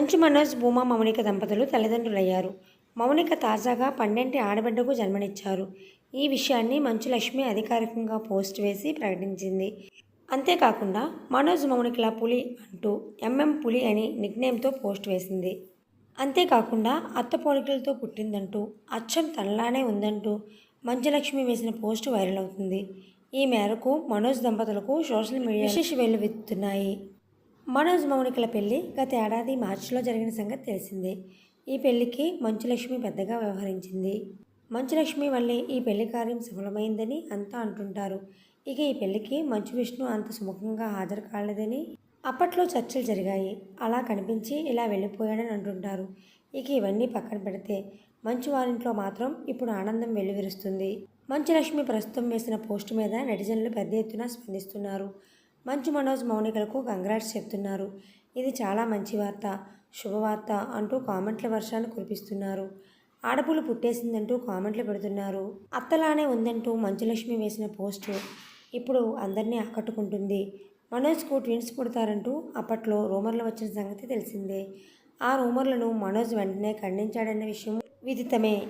మంచు మనోజ్ భూమా మౌనిక దంపతులు తల్లిదండ్రులయ్యారు. మౌనిక తాజాగా పన్నెంటి ఆడబిడ్డకు జన్మనిచ్చారు. ఈ విషయాన్ని మంచు లక్ష్మి అధికారికంగా పోస్ట్ వేసి ప్రకటించింది. అంతేకాకుండా మనోజ్ మౌనికల పులి అంటూ ఎంఎం పులి అని నిక్నేమ్తో పోస్ట్ వేసింది. అంతేకాకుండా అత్త పోలికలతో పుట్టిందంటూ అచ్చం తనలానే ఉందంటూ మంచులక్ష్మి వేసిన పోస్ట్ వైరల్ అవుతుంది. ఈ మేరకు మనోజ్ దంపతులకు సోషల్ మీడియా విశేష వెల్లువెత్తుతున్నాయి మనోజ్ మౌనికల పెళ్ళి గత ఏడాది మార్చిలో జరిగిన సంగతి తెలిసిందే. ఈ పెళ్ళికి మంచులక్ష్మి పెద్దగా వ్యవహరించింది. మంచులక్ష్మి వల్లే ఈ పెళ్ళి కార్యం సఫలమైందని అంతా అంటుంటారు. ఇక ఈ పెళ్ళికి మంచు విష్ణు అంత సుముఖంగా హాజరు కాలేదని అప్పట్లో చర్చలు జరిగాయి. అలా కనిపించి ఇలా వెళ్ళిపోయాడని అంటుంటారు. ఇక ఇవన్నీ పక్కన పెడితే మంచు వారింట్లో మాత్రం ఇప్పుడు ఆనందం వెల్లువిరుస్తుంది. మంచులక్ష్మి ప్రస్తుతం వేసిన పోస్టు మీద నెటిజన్లు పెద్ద ఎత్తున స్పందిస్తున్నారు. మంచు మనోజ్ మౌనికలకు కంగ్రాట్స్ చెప్తున్నారు. ఇది చాలా మంచి వార్త శుభవార్త అంటూ కామెంట్ల వర్షాన్ని కురిపిస్తున్నారు. ఆడపులు పుట్టేసిందంటూ కామెంట్లు పెడుతున్నారు. అత్తలానే ఉందంటూ మంచులక్ష్మి వేసిన పోస్టు ఇప్పుడు అందరినీ ఆకట్టుకుంటుంది. మనోజ్కు ట్విన్స్ పుడతారంటూ అప్పట్లో రూమర్లు వచ్చిన సంగతి తెలిసిందే. ఆ రూమర్లను మనోజ్ వెంటనే ఖండించాడన్న విషయం విదితమే.